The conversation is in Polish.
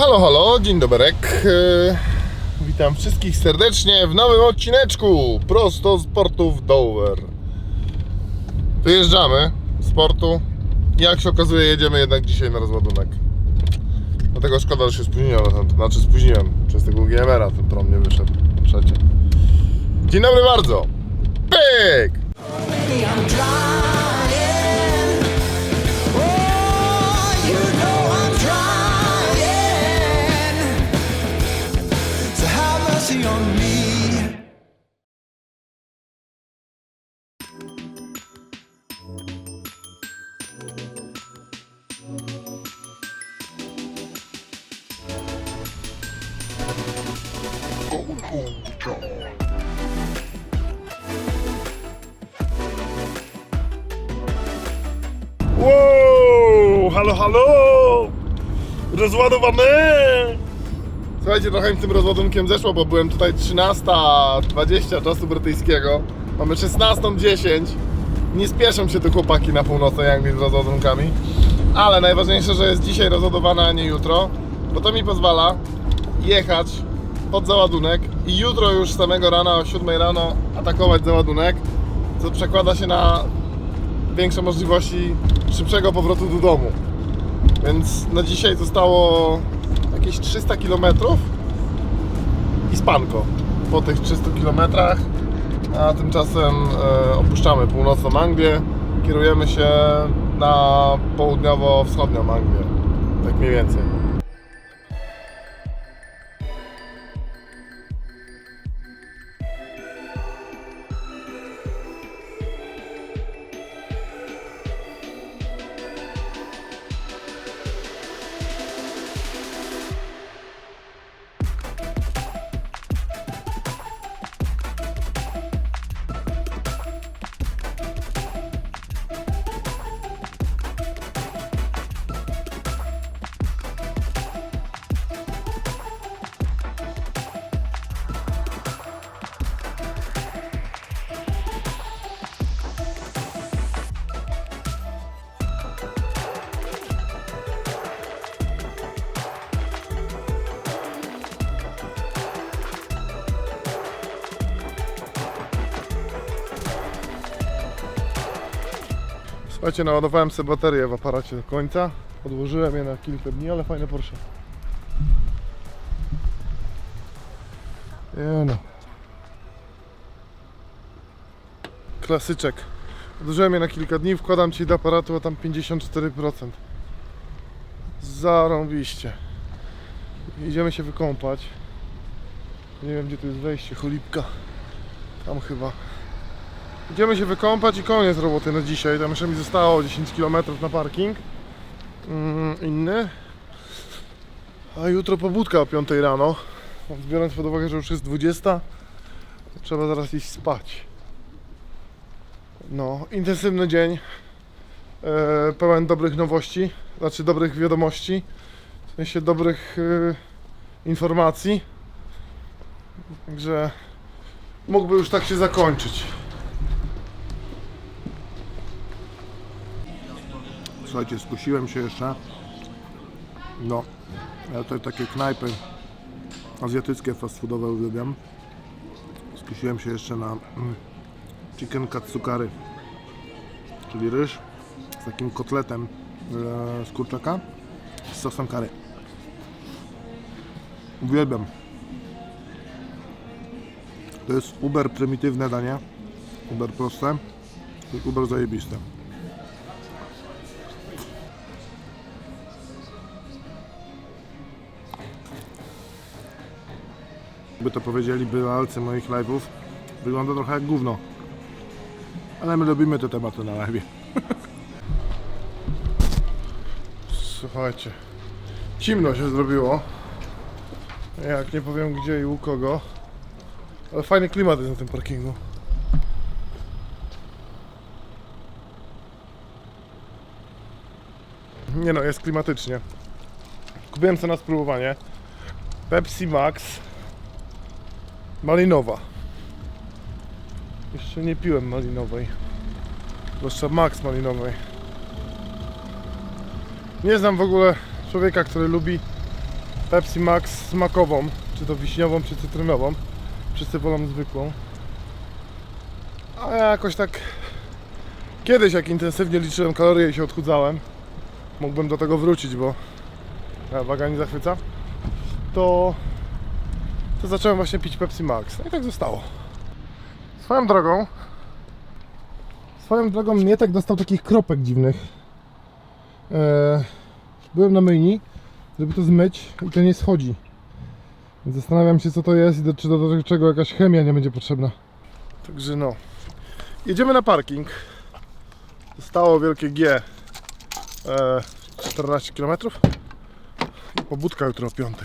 Halo, halo, dzień doberek. E, Witam wszystkich serdecznie w nowym odcineczku prosto z portów Dover. Wyjeżdżamy z portu. Jak się okazuje, jedziemy jednak dzisiaj na rozładunek. Dlatego szkoda, że się spóźniłem. Znaczy spóźniłem przez tego GMR-a, ten prom nie wyszedł przecie. Dzień dobry bardzo. Pyk! Wow, halo, halo! Rozładowane! Słuchajcie, trochę mi tym rozładunkiem zeszło, bo byłem tutaj 13.20 czasu brytyjskiego. Mamy 16.10. Nie spieszą się tu chłopaki na północy Anglii z rozładunkami. Ale najważniejsze, że jest dzisiaj rozładowana, a nie jutro, bo to mi pozwala jechać pod załadunek i jutro już samego rana o 7 rano atakować załadunek, co przekłada się na większe możliwości szybszego powrotu do domu. Więc na dzisiaj zostało jakieś 300 km i spanko po tych 300 km. A tymczasem e, opuszczamy północną Anglię, kierujemy się na południowo-wschodnią Anglię. Tak mniej więcej. Słuchajcie, naładowałem sobie baterię w aparacie do końca. Odłożyłem je na kilka dni, ale fajne Porsche. Nie no. Klasyczek. Odłożyłem je na kilka dni, wkładam ci do aparatu, a tam 54%. Zarąbiście. Idziemy się wykąpać. Nie wiem gdzie tu jest wejście, cholipka. Tam chyba. Idziemy się wykąpać i koniec roboty na dzisiaj. Tam jeszcze mi zostało 10 km na parking. Mm, inny. A jutro pobudka o 5 rano. Biorąc pod uwagę, że już jest 20, to trzeba zaraz iść spać. No, intensywny dzień. E, pełen dobrych nowości, znaczy dobrych wiadomości. W sensie dobrych e, informacji. Także mógłby już tak się zakończyć. Słuchajcie, skusiłem się jeszcze. No, ja te takie knajpy azjatyckie, fast foodowe uwielbiam. Skusiłem się jeszcze na mm, chicken katsukary, czyli ryż z takim kotletem e, z kurczaka z sosem curry. Uwielbiam. To jest uber prymitywne danie, uber proste, i uber zajebiste. By to powiedzieli bywalcy moich live'ów, wygląda trochę jak gówno. Ale my lubimy te tematy na live. Słuchajcie, cimno się zrobiło. Jak nie powiem gdzie i u kogo. Ale fajny klimat jest na tym parkingu. Nie no, jest klimatycznie. Kupiłem sobie na spróbowanie Pepsi Max Malinowa. Jeszcze nie piłem malinowej. Zwłaszcza Max malinowej. Nie znam w ogóle człowieka, który lubi Pepsi Max smakową, czy to wiśniową, czy cytrynową. Wszyscy wolą zwykłą. A ja jakoś tak kiedyś jak intensywnie liczyłem kalorie i się odchudzałem, mógłbym do tego wrócić, bo waga nie zachwyca, to, to zacząłem właśnie pić Pepsi Max. No i tak zostało. Swoją drogą, swoją drogą Mietek dostał takich kropek dziwnych. E, byłem na myjni, żeby to zmyć i to nie schodzi. Więc zastanawiam się co to jest i czy do, do czego jakaś chemia nie będzie potrzebna. Także no. Jedziemy na parking. Zostało wielkie G. E, 14 km. I pobudka jutro o 5.